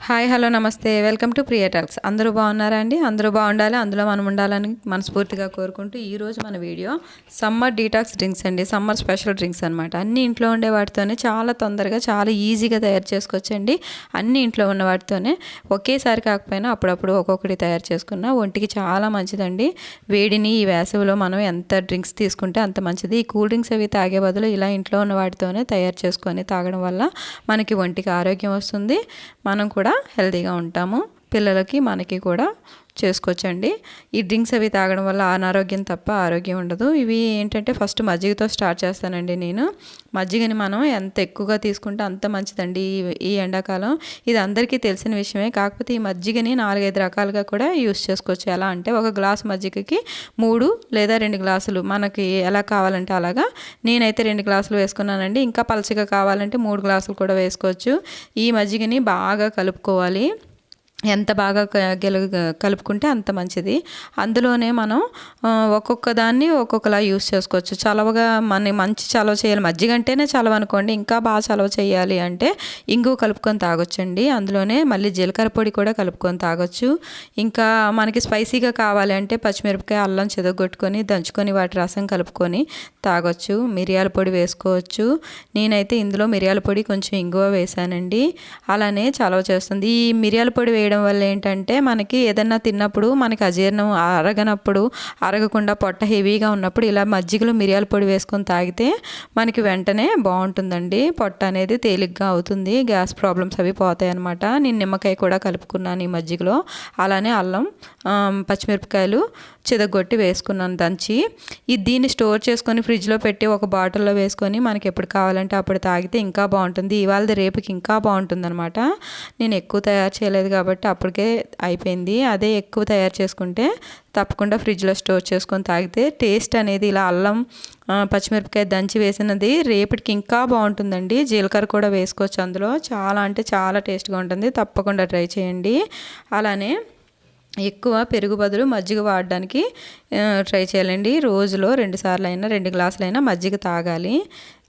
Hi hello namaste. Welcome to Priya talks. అందరూ బాగున్నారా అండి? అందరూ బాగుండాలి అందులో మనం ఉండాలని మనస్ఫూర్తిగా కోరుకుంటూ ఈరోజు మన వీడియో సమ్మర్ డీటాక్స్ డ్రింక్స్ అండి. సమ్మర్ స్పెషల్ డ్రింక్స్ అనమాట అన్ని ఇంట్లో ఉండే వాటితోనే చాలా తొందరగా చాలా ఈజీగా తయారు చేసుకోవచ్చండి. అన్ని ఇంట్లో ఉన్న వాటితోనే ఒకేసారి కాకపోయినా అప్పుడప్పుడు ఒక్కొక్కటి తయారు చేసుకున్న ఒంటికి చాలా మంచిదండి. వేడిని ఈ వేసవిలో మనం ఎంత డ్రింక్స్ తీసుకుంటే అంత మంచిది. ఈ కూల్ డ్రింక్స్ అవి తాగే బదులు ఇలా ఇంట్లో ఉన్న వాటితోనే తయారు చేసుకొని తాగడం వల్ల మనకి ఒంటికి ఆరోగ్యం వస్తుంది. మనం కూడా హెల్తీగా ఉంటాము. పిల్లలకి మనకి కూడా చేసుకోవచ్చండి. ఈ డ్రింక్స్ అవి తాగడం వల్ల అనారోగ్యం తప్ప ఆరోగ్యం ఉండదు. ఇవి ఏంటంటే ఫస్ట్ మజ్జిగతో స్టార్ట్ చేస్తానండి నేను. మజ్జిగని మనం ఎంత ఎక్కువగా తీసుకుంటే అంత మంచిదండి ఈ- ఈ ఎండాకాలం. ఇది అందరికీ తెలిసిన విషయమే. కాకపోతే ఈ మజ్జిగని నాలుగైదు రకాలుగా కూడా యూస్ చేసుకోవచ్చు. ఎలా అంటే ఒక గ్లాస్ మజ్జిగకి మూడు లేదా రెండు గ్లాసులు. మనకి ఎలా కావాలంటే అలాగా. నేనైతే రెండు గ్లాసులు వేసుకున్నానండి. ఇంకా పలచగా కావాలంటే మూడు గ్లాసులు కూడా వేసుకోవచ్చు. ఈ మజ్జిగని బాగా కలుపుకోవాలి. ఎంత బాగా గెలు కలుపుకుంటే అంత మంచిది. అందులోనే మనం ఒక్కొక్క దాన్ని ఒక్కొక్కలా యూస్ చేసుకోవచ్చు. చలవగా మన మంచి చలవ చేయాలి. మజ్జిగ అంటేనే చలవ అనుకోండి ఇంకా బాగా చలవ చేయాలి అంటే ఇంగు కలుపుకొని తాగొచ్చండి. అందులోనే మళ్ళీ జీలకర్ర పొడి కూడా కలుపుకొని తాగొచ్చు. ఇంకా మనకి స్పైసీగా కావాలి అంటే పచ్చిమిరపకాయ అల్లం చెదగొట్టుకొని దంచుకొని వాటి రసం కలుపుకొని తాగొచ్చు. మిరియాల పొడి వేసుకోవచ్చు. నేనైతే ఇందులో మిరియాల పొడి కొంచెం ఇంగువ వేసానండి అలానే చలవ చేస్తుంది. ఈ మిరియాల పొడి వేయడం వల్ల ఏంటంటే మనకి ఏదన్నా తిన్నప్పుడు మనకి అజీర్ణం అరగనప్పుడు అరగకుండా పొట్ట హెవీగా ఉన్నప్పుడు ఇలా మజ్జిగలో మిరియాల పొడి వేసుకొని తాగితే మనకి వెంటనే బాగుంటుందండి. పొట్ట అనేది తేలిగ్గా అవుతుంది. గ్యాస్ ప్రాబ్లమ్స్ అవి పోతాయి అనమాట నేను నిమ్మకాయ కూడా కలుపుకున్నాను ఈ మజ్జిగలో. అలానే అల్లం పచ్చిమిరపకాయలు చిదగొట్టి వేసుకున్నాను దంచి. ఇది దీన్ని స్టోర్ చేసుకొని ఫ్రిడ్జ్లో పెట్టి ఒక బాటిల్లో వేసుకొని మనకి ఎప్పుడు కావాలంటే అప్పుడు తాగితే ఇంకా బాగుంటుంది. ఇవాళ రేపుకి ఇంకా బాగుంటుంది అనమాట నేను ఎక్కువ తయారు చేయలేదు కాబట్టి అప్పటికే అయిపోయింది. అదే ఎక్కువ తయారు చేసుకుంటే తప్పకుండా ఫ్రిడ్జ్లో స్టోర్ చేసుకొని తాగితే టేస్ట్ అనేది ఇలా అల్లం పచ్చిమిరపకాయ దంచి వేసినది రేపటికి ఇంకా బాగుంటుందండి. జీలకర్ర కూడా వేసుకోవచ్చు అందులో. చాలా అంటే చాలా టేస్ట్గా ఉంటుంది. తప్పకుండా ట్రై చేయండి. అలానే ఎక్కువ పెరుగు బదులు మజ్జిగ వాడడానికి ట్రై చేయాలండి. రోజులో రెండు సార్లు అయినా రెండు గ్లాసులైనా మజ్జిగ తాగాలి.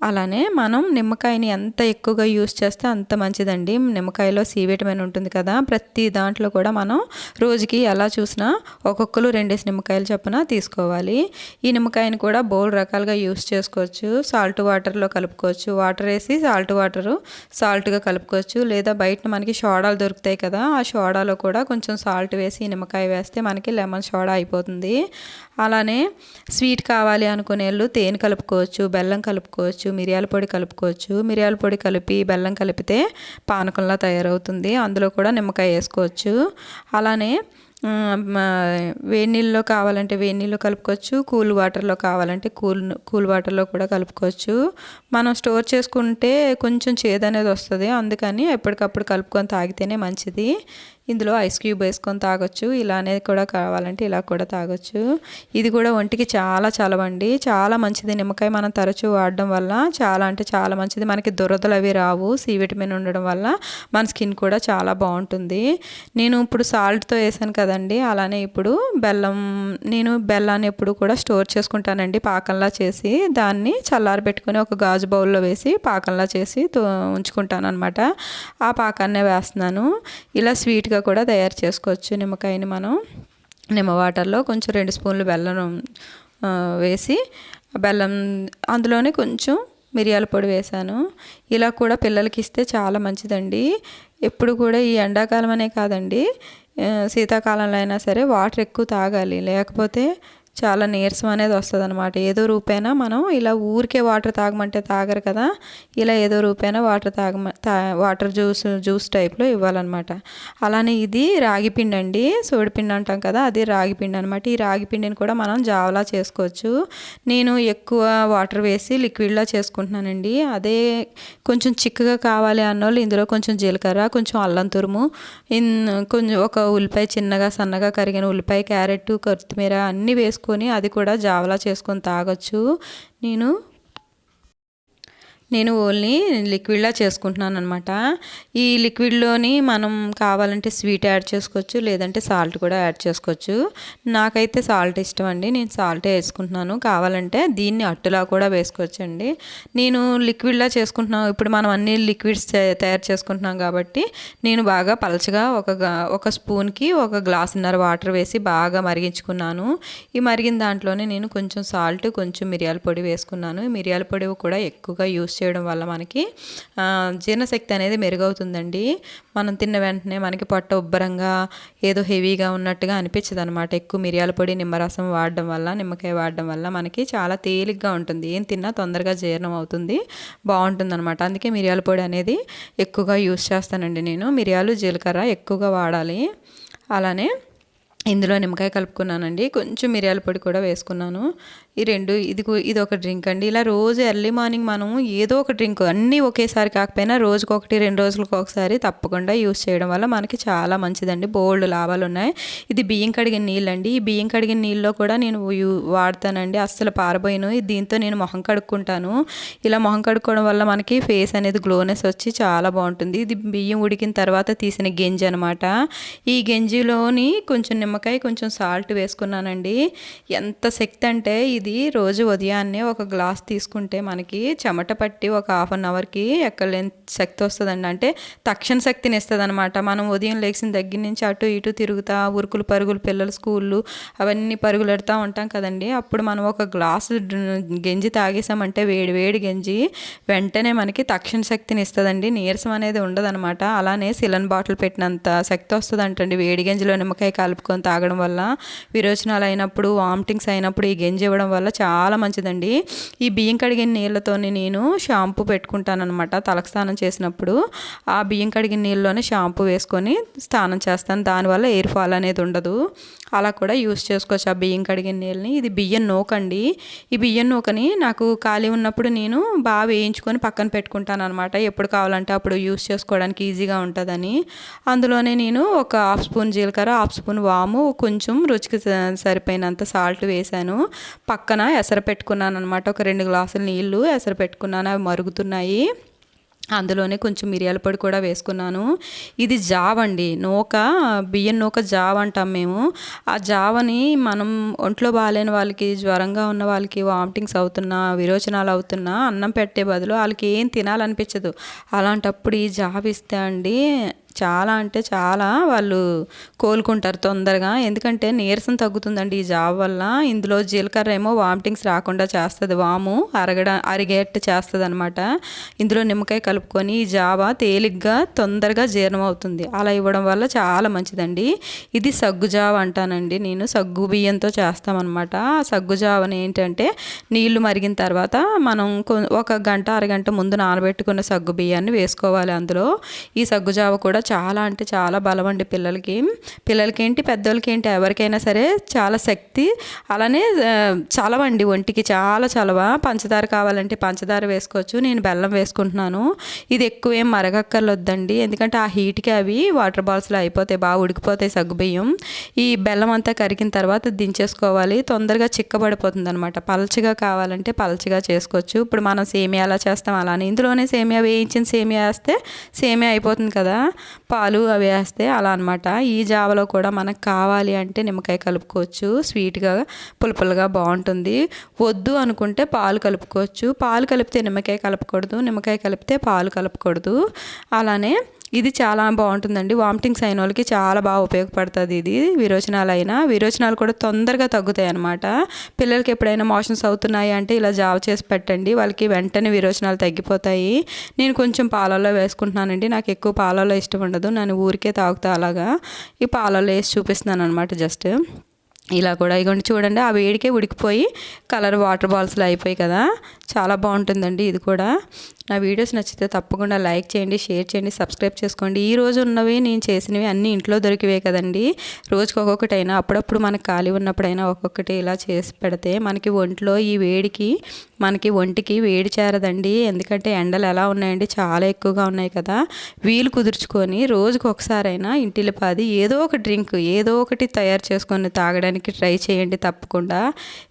అలానే మనం నిమ్మకాయని ఎంత ఎక్కువగా యూస్ చేస్తే అంత మంచిదండి. నిమ్మకాయలో సి విటమిన్ ఉంటుంది కదా ప్రతి దాంట్లో కూడా మనం రోజుకి ఎలా చూసినా ఒక్కొక్కరు రెండేసి నిమ్మకాయలు చొప్పున తీసుకోవాలి. ఈ నిమ్మకాయని కూడా బౌల్ రకాలుగా యూస్ చేసుకోవచ్చు. సాల్ట్ వాటర్లో కలుపుకోవచ్చు. వాటర్ వేసి సాల్ట్ వాటరు సాల్ట్గా కలుపుకోవచ్చు. లేదా బయట మనకి సోడాలు దొరుకుతాయి కదా ఆ సోడాలో కూడా కొంచెం సాల్ట్ వేసి ఈ నిమ్మకాయ వేస్తే మనకి లెమన్ సోడా అయిపోతుంది. అలానే స్వీట్ కావాలి అనుకునే వాళ్ళు తేనె కలుపుకోవచ్చు బెల్లం కలుపుకోవచ్చు మిరియాల పొడి కలుపుకోవచ్చు. మిరియాల పొడి కలిపి బెల్లం కలిపితే పానకంలా తయారవుతుంది. అందులో కూడా నిమ్మకాయ వేసుకోవచ్చు. అలానే వేడి నీళ్ళలో కావాలంటే వేడి నీళ్ళు కలుపుకోవచ్చు. కూల్ వాటర్లో కావాలంటే కూల్ కూల్ వాటర్లో కూడా కలుపుకోవచ్చు. మనం స్టోర్ చేసుకుంటే కొంచెం చేదు అనేది వస్తుంది. అందుకని ఎప్పటికప్పుడు కలుపుకొని తాగితేనే మంచిది. ఇందులో ఐస్ క్యూబ్ వేసుకొని తాగొచ్చు. ఇలానే కూడా కావాలంటే ఇలా కూడా తాగొచ్చు. ఇది కూడా ఒంటికి చాలా చలవండి చాలా మంచిది. నిమ్మకాయ మనం తరచూ వాడడం వల్ల చాలా అంటే చాలా మంచిది. మనకి దురదలు అవి రావు. సి విటమిన్ ఉండడం వల్ల మన స్కిన్ కూడా చాలా బాగుంటుంది. నేను ఇప్పుడు సాల్ట్తో వేసాను కదండి. అలానే ఇప్పుడు బెల్లం నేను బెల్లాన్ని ఎప్పుడు కూడా స్టోర్ చేసుకుంటానండి. పాకంలా చేసి దాన్ని చల్లారబెట్టుకొని ఒక గాజు బౌల్లో వేసి పాకంలా చేసి తో- ఉంచుకుంటాను అనమాట ఆ పాకాన్నే వేస్తున్నాను. ఇలా స్వీట్గా కూడా తయారు చేసుకోవచ్చు. నిమ్మకాయని మనం నిమ్మ వాటర్లో కొంచెం రెండు స్పూన్లు బెల్లం వేసి ఆ బెల్లం అందులోనే కొంచెం మిరియాల పొడి వేశాను ఇలా కూడా పిల్లలకి ఇస్తే చాలా మంచిదండి. ఎప్పుడు కూడా ఈ ఎండాకాలం అనే కాదండి. శీతాకాలంలో అయినా సరే వాటర్ ఎక్కువ తాగాలి. లేకపోతే చాలా నీరసం అనేది వస్తుంది అనమాట ఏదో రూపేనా మనం ఇలా ఊరికే వాటర్ తాగమంటే తాగరు కదా ఇలా ఏదో రూపైనా వాటర్ తాగమ తా వాటర్ జ్యూస్ జ్యూస్ టైప్లో ఇవ్వాలన్నమాట. అలానే ఇది రాగిపిండి అండి సోడిపిండి అంటాం కదా అది రాగి పిండి అనమాట ఈ రాగిపిండిని కూడా మనం జావలా చేసుకోవచ్చు. నేను ఎక్కువ వాటర్ వేసి లిక్విడ్లా చేసుకుంటున్నానండి. అదే కొంచెం చిక్కగా కావాలి అన్నోళ్ళు ఇందులో కొంచెం జీలకర్ర కొంచెం అల్లం తురుము ఇన్ కొంచెం ఒక ఉల్లిపాయ చిన్నగా సన్నగా కరిగిన ఉల్లిపాయ క్యారెట్ కొత్తిమీర అన్నీ వేసుకొని అది కూడా జావలా చేసుకొని తాగొచ్చు. నేను నేను ఓన్లీ లిక్విడ్లా చేసుకుంటున్నాను అనమాట ఈ లిక్విడ్లోని మనం కావాలంటే స్వీట్ యాడ్ చేసుకోవచ్చు లేదంటే సాల్ట్ కూడా యాడ్ చేసుకోవచ్చు. నాకైతే సాల్ట్ ఇష్టం అండి నేను సాల్టే వేసుకుంటున్నాను. కావాలంటే దీన్ని అట్టులా కూడా వేసుకోవచ్చు అండి నేను లిక్విడ్లా చేసుకుంటున్నాను ఇప్పుడు మనం అన్ని లిక్విడ్స్ తయారు చేసుకుంటున్నాం కాబట్టి నేను బాగా పలచగా ఒక ఒక స్పూన్కి ఒక గ్లాసున్నర వాటర్ వేసి బాగా మరిగించుకున్నాను. ఈ మరిగిన దాంట్లోనే నేను కొంచెం సాల్ట్ కొంచెం మిరియాల పొడి వేసుకున్నాను. మిరియాల పొడి కూడా ఎక్కువగా యూస్ చేయడం వల్ల మనకి జీర్ణశక్తి అనేది మెరుగవుతుందండి. మనం తిన్న వెంటనే మనకి పొట్ట ఉబ్బరంగా ఏదో హెవీగా ఉన్నట్టుగా అనిపించదు అనమాట ఎక్కువ మిరియాల పొడి నిమ్మరసం వాడడం వల్ల నిమ్మకాయ వాడడం వల్ల మనకి చాలా తేలిగ్గా ఉంటుంది. ఏం తిన్నా తొందరగా జీర్ణం అవుతుంది బాగుంటుంది అనమాట అందుకే మిరియాల పొడి అనేది ఎక్కువగా యూస్ చేస్తానండి నేను. మిరియాలు జీలకర్ర ఎక్కువగా వాడాలి. అలానే ఇందులో నిమ్మకాయ కలుపుకున్నానండి. కొంచెం మిరియాల పొడి కూడా వేసుకున్నాను. ఈ రెండు ఇది ఇది ఒక డ్రింక్ అండి. ఇలా రోజు ఎర్లీ మార్నింగ్ మనం ఏదో ఒక డ్రింక్ అన్నీ ఒకేసారి కాకపోయినా రోజుకు ఒకటి రెండు రోజులకు ఒకసారి తప్పకుండా యూస్ చేయడం వల్ల మనకి చాలా మంచిదండి. బోల్డ్ లాభాలు ఉన్నాయి. ఇది బియ్యం కడిగిన నీళ్ళు అండి ఈ బియ్యం కడిగిన నీళ్ళలో కూడా నేను వాడతానండి. అస్సలు పారబోయిను. దీంతో నేను మొహం కడుక్కుంటాను. ఇలా మొహం కడుక్కోవడం వల్ల మనకి ఫేస్ అనేది గ్లోనెస్ వచ్చి చాలా బాగుంటుంది. ఇది బియ్యం ఉడికిన తర్వాత తీసిన గెంజి అనమాట ఈ గెంజిలోని కొంచెం నిమ్మకాయ కొంచెం సాల్ట్ వేసుకున్నానండి. ఎంత శక్తి అంటే ఇది ఇది రోజు ఉదయాన్నే ఒక గ్లాస్ తీసుకుంటే మనకి చెమట పట్టి ఒక హాఫ్ అన్ అవర్కి ఎక్కలేని శక్తి వస్తుందండి. అంటే తక్షణ శక్తిని ఇస్తుంది అనమాట మనం ఉదయం లేచిన దగ్గర నుంచి అటు ఇటు తిరుగుతా ఉరుకులు పరుగులు పిల్లలు స్కూళ్ళు అవన్నీ పరుగులెడతా ఉంటాం కదండి. అప్పుడు మనం ఒక గ్లాసు గంజి తాగేసామంటే వేడి వేడి గింజి వెంటనే మనకి తక్షణ శక్తిని ఇస్తుందండి. నీరసం అనేది ఉండదనమాట అలానే సిలన్ బాటిల్ పెట్టినంత శక్తి వస్తుంది అంటండి వేడి గంజిలో నిమ్మకాయ కలుపుకొని తాగడం వల్ల విరోచనాలు అయినప్పుడు వామిటింగ్స్ అయినప్పుడు ఈ గంజి ఇవ్వడం వల్ల చాలా మంచిదండి. ఈ బియ్యం కడిగిన నీళ్ళతోనే నేను షాంపూ పెట్టుకుంటానమాట తలకు స్నానం చేసినప్పుడు. ఆ బియ్యం కడిగిన నీళ్ళలోనే షాంపూ వేసుకొని స్నానం చేస్తాను. దానివల్ల ఎయిర్ ఫాల్ అనేది ఉండదు. అలా కూడా యూస్ చేసుకోవచ్చు ఆ బియ్యం కడిగిన నీళ్ళని. ఇది బియ్యం నూకండి. ఈ బియ్యం నూకని నాకు ఖాళీ ఉన్నప్పుడు నేను బాగా వేయించుకొని పక్కన పెట్టుకుంటాను అనమాట ఎప్పుడు కావాలంటే అప్పుడు యూస్ చేసుకోవడానికి ఈజీగా ఉంటుందని. అందులోనే నేను ఒక హాఫ్ స్పూన్ జీలకర్ర హాఫ్ స్పూన్ వాము కొంచెం రుచికి సరిపోయినంత సాల్ట్ వేశాను. పక్కన ఎసర పెట్టుకున్నాను అనమాట ఒక రెండు గ్లాసులు నీళ్ళు ఎసర పెట్టుకున్నాను. అవి మరుగుతున్నాయి. అందులోనే కొంచెం మిరియాల పొడి కూడా వేసుకున్నాను. ఇది జావ్ అండి. నూక బియ్యం నూక జావ్ అంటాం మేము. ఆ జావని మనం ఒంట్లో బాగాలేని వాళ్ళకి జ్వరంగా ఉన్న వాళ్ళకి వామిటింగ్స్ అవుతున్నా విరోచనాలు అవుతున్నా అన్నం పెట్టే బదులు వాళ్ళకి ఏం తినాలనిపించదు. అలాంటప్పుడు ఈ జావ్ ఇస్తే అండి చాలా అంటే చాలా వాళ్ళు కోలుకుంటారు తొందరగా. ఎందుకంటే నీరసం తగ్గుతుందండి ఈ జాబ్ వల్ల. ఇందులో జీలకర్ర ఏమో వామిటింగ్స్ రాకుండా చేస్తుంది. వాము అరగడ అరిగేట్టు చేస్తుంది అనమాట ఇందులో నిమ్మకాయ కలుపుకొని ఈ జావ తేలిగ్గా తొందరగా జీర్ణం అవుతుంది అలా ఇవ్వడం వల్ల చాలా మంచిదండి. ఇది సగ్గు జావ అంటానండి నేను. సగ్గు బియ్యంతో చేస్తామన్నమాట. ఆ సగ్గు జావని ఏంటంటే నీళ్ళు మరిగిన తర్వాత మనం ఒక గంట అరగంట ముందు నానబెట్టుకున్న సగ్గు బియ్యాన్ని వేసుకోవాలి అందులో. ఈ సగ్గు జావ కూడా చాలా అంటే చాలా బలం అండి పిల్లలకి. పిల్లలకి ఏంటి పెద్దోళ్ళకి ఏంటి ఎవరికైనా సరే చాలా శక్తి. అలానే చలవండి ఒంటికి చాలా చలవ. పంచదార కావాలంటే పంచదార వేసుకోవచ్చు. నేను బెల్లం వేసుకుంటున్నాను. ఇది ఎక్కువ ఏం మరగక్కర్లొద్దండి. ఎందుకంటే ఆ హీట్కి అవి వాటర్ బాల్స్లో అయిపోతాయి బాగా ఉడికిపోతాయి సగ్గుబియ్యం. ఈ బెల్లం అంతా కరిగిన తర్వాత దించేసుకోవాలి. తొందరగా చిక్కబడిపోతుంది అనమాట పలచగా కావాలంటే పలచగా చేసుకోవచ్చు. ఇప్పుడు మనం సేమియా ఎలా చేస్తాం అలానే. ఇందులోనే సేమియా వేయించిన సేమియా వేస్తే సేమియా అయిపోతుంది కదా. పాలు అవి వేస్తే అలా అనమాట ఈ జావలో కూడా మనకు కావాలి అంటే నిమ్మకాయ కలుపుకోవచ్చు. స్వీట్గా పులుపులుగా బాగుంటుంది. వద్దు అనుకుంటే పాలు కలుపుకోవచ్చు. పాలు కలిపితే నిమ్మకాయ కలపకూడదు. నిమ్మకాయ కలిపితే పాలు కలపకూడదు. అలానే ఇది చాలా బాగుంటుందండి. వామిటింగ్స్ అయిన వాళ్ళకి చాలా బాగా ఉపయోగపడుతుంది ఇది. విరోచనాలు అయినా విరోచనాలు కూడా తొందరగా తగ్గుతాయి అనమాట పిల్లలకి ఎప్పుడైనా మోషన్స్ అవుతున్నాయి అంటే ఇలా జావ చేసి పెట్టండి. వాళ్ళకి వెంటనే విరోచనాలు తగ్గిపోతాయి. నేను కొంచెం పాలల్లో వేసుకుంటున్నానండి. నాకు ఎక్కువ పాలల్లో ఇష్టం ఉండదు. నేను ఊరికే తాగుతా అలాగా. ఈ పాలల్లో వేసి చూపిస్తున్నాను అనమాట జస్ట్. ఇలా కూడా ఇగోండి చూడండి. ఆ వేడికే ఉడికిపోయి కలర్ వాటర్ బాల్స్లో అయిపోయి కదా. చాలా బాగుంటుందండి ఇది కూడా. నా వీడియోస్ నచ్చితే తప్పకుండా లైక్ చేయండి షేర్ చేయండి సబ్స్క్రైబ్ చేసుకోండి. ఈ రోజు ఉన్నవి నేను చేసినవి అన్నీ ఇంట్లో దొరికివే కదండి. రోజుకి ఒక్కొక్కటైనా అప్పుడప్పుడు మనకు ఖాళీ ఉన్నప్పుడైనా ఒక్కొక్కటి ఇలా చేసి పెడితే మనకి ఒంట్లో ఈ వేడికి మనకి ఒంటికి వేడి చేరదండి. ఎందుకంటే ఎండలు ఎలా ఉన్నాయండి చాలా ఎక్కువగా ఉన్నాయి కదా. వీలు కుదుర్చుకొని రోజుకు ఒకసారైనా ఇంటిల్లిపాది ఏదో ఒక డ్రింక్ ఏదో ఒకటి తయారు చేసుకొని తాగడానికి ట్రై చేయండి తప్పకుండా.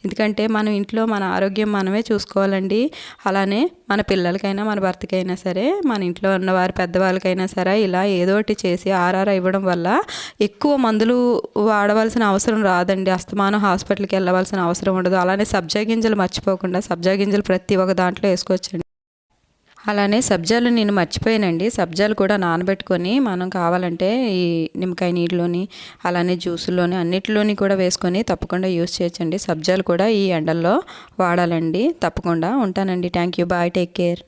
ఎందుకంటే మనం ఇంట్లో మన ఆరోగ్యం మనమే చూసుకోవాలండి. అలానే మన పిల్లలకైనా మన భర్తకైనా సరే మన ఇంట్లో ఉన్నవారు పెద్దవాళ్ళకైనా సరే ఇలా ఏదో ఒకటి చేసి ఆర్ఆర్ ఇవ్వడం వల్ల ఎక్కువ మందులు వాడవలసిన అవసరం రాదండి. అస్తమానం హాస్పిటల్కి వెళ్ళవలసిన అవసరం ఉండదు. అలానే సబ్జా గింజలు మర్చిపోకుండా సబ్జా గింజలు ప్రతి ఒక్క దాంట్లో వేసుకోవచ్చండి. అలానే సబ్జాలు నేను మర్చిపోయానండి. సబ్జాలు కూడా నానబెట్టుకొని మనం కావాలంటే ఈ నిమ్మకాయ నీళ్ళలోని అలానే జ్యూసుల్లోని అన్నిటిలోని కూడా వేసుకొని తప్పకుండా యూస్ చేయొచ్చండి. సబ్జాలు కూడా ఈ ఎండల్లో వాడాలండి. తప్పకుండా ఉంటానండి. Thank you bye. Take care.